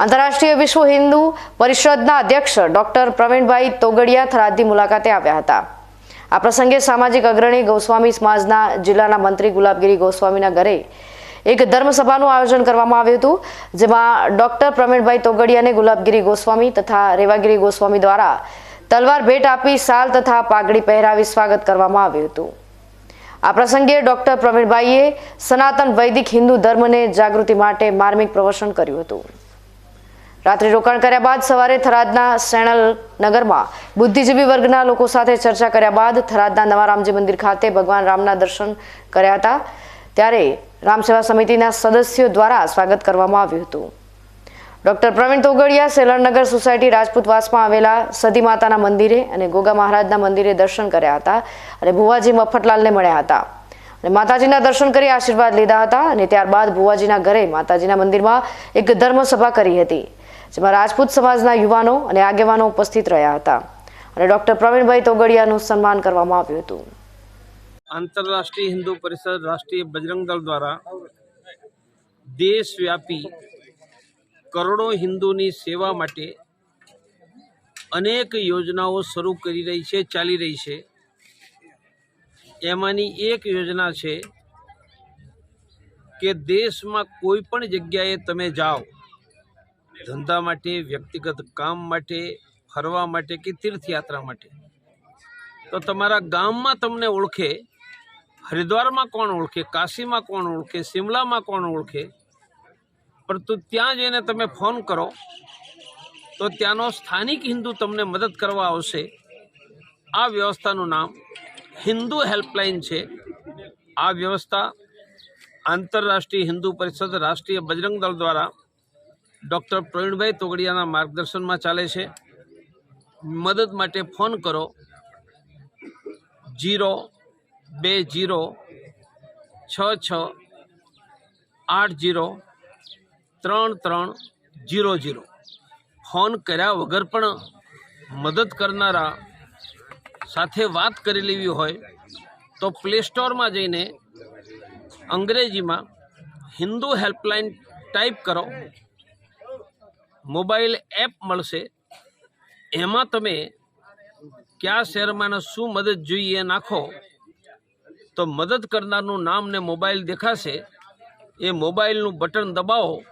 આંતરરાષ્ટ્રીય વિશ્વ હિન્દુ પરિષદના અધ્યક્ષ ડોક્ટર પ્રવીણભાઈ તોગડિયા થરાદની મુલાકાતે આવ્યા હતા. આ પ્રસંગે સામાજિક અગ્રણી ગોસ્વામી સમાજના જિલ્લાના મંત્રી ગુલાબગીરી ગોસ્વામીના ઘરે એક ધર્મસભાનું આયોજન કરવામાં આવ્યું હતું, જેમાં ડોક્ટર પ્રવીણભાઈ તોગડિયાને ગુલાબગીરી ગોસ્વામી તથા રેવાગીરી ગોસ્વામી દ્વારા તલવાર ભેટ આપી સાલ તથા પાઘડી પહેરાવી સ્વાગત કરવામાં આવ્યું હતું. આ પ્રસંગે ડોક્ટર પ્રવીણભાઈએ સનાતન વૈદિક હિન્દુ ધર્મને જાગૃતિ માટે માર્મિક પ્રવચન કર્યું હતું. રાત્રિ રોકાણ કર્યા બાદ સવારે થરાદના સેણલ નગરમાં બુદ્ધિજીવી વર્ગના લોકો સાથે ચર્ચા કર્યા બાદ થરાદના નવા રામજી મંદિર ખાતે ભગવાન રામના દર્શન કર્યા હતા. ત્યારે રામસેવા સમિતિના સદસ્યો દ્વારા સ્વાગત કરવામાં આવ્યું હતું. ડોક્ટર પ્રવીણ તોગડિયા સેલણનગર સોસાયટી રાજપૂતવાસમાં આવેલા સતી માતાના મંદિરે અને ગોગા મહારાજના મંદિરે દર્શન કર્યા હતા અને ભુવાજી મફતલાલને મળ્યા હતા. અને માતાજીના દર્શન કરી આશીર્વાદ લીધા હતા અને ત્યારબાદ ભુવાજીના ઘરે માતાજીના મંદિરમાં એક ધર્મસભા કરી હતી. જેમાં રાજપૂત સમાજના યુવાનો અને આગેવાનો ઉપસ્થિત રહ્યા હતા. અને ડોક્ટર પ્રવીણભાઈ તોગડિયાનું સન્માન કરવામાં આવ્યું હતું. આંતરરાષ્ટ્રીય હિન્દુ પરિષદ રાષ્ટ્રીય બજરંગ દળ દ્વારા દેશવ્યાપી કરોડો હિન્દુની સેવા માટે અનેક યોજનાઓ શરૂ કરી રહી છે, ચાલી રહી છે. એમાંની એક યોજના છે કે દેશમાં કોઈ પણ જગ્યાએ તમે જાઓ ધંધા માટે, વ્યક્તિગત કામ માટે, ફરવા માટે કે તીર્થયાત્રા માટે. તો તમારા ગામમાં તમને ઓળખે, હરિદ્વારમાં કોણ ઓળખે, કાશીમાં કોણ ઓળખે, શિમલામાં કોણ ઓળખે, પરંતુ ત્યાં જઈને તમે ફોન કરો, તો ત્યાંનો સ્થાનિક હિન્દુ તમને મદદ કરવા આવશે. આ વ્યવસ્થાનું નામ હિન્દુ હેલ્પલાઇન છે. આ વ્યવસ્થા આંતરરાષ્ટ્રીય હિન્દુ પરિષદ રાષ્ટ્રીય બજરંગ દળ દ્વારા ડૉક્ટર પ્રવીણભાઈ તોગડિયાના માર્ગદર્શનમાં ચાલે છે. મદદ માટે ફોન કરો. જીરો બે જીરો છ છ આઠ જીરો ત્રણ ત્રણ જીરો જીરો ફોન કર્યા વગર પણ મદદ કરનારા સાથે વાત કરી લેવી હોય તો પ્લે સ્ટોરમાં જઈને અંગ્રેજીમાં હિન્દુ હેલ્પલાઇન ટાઈપ કરો. મોબાઈલ એપ મળશે. એમાં તમે કયા શહેરમાં શું મદદ જોઈએ નાખો. તો મદદ કરનારનું નામ ને મોબાઈલ દેખાશે. એ મોબાઈલનું બટન દબાવો.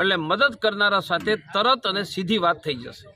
એટલે મદદ કરનારા સાથે તરત અને સીધી વાત થઈ જશે.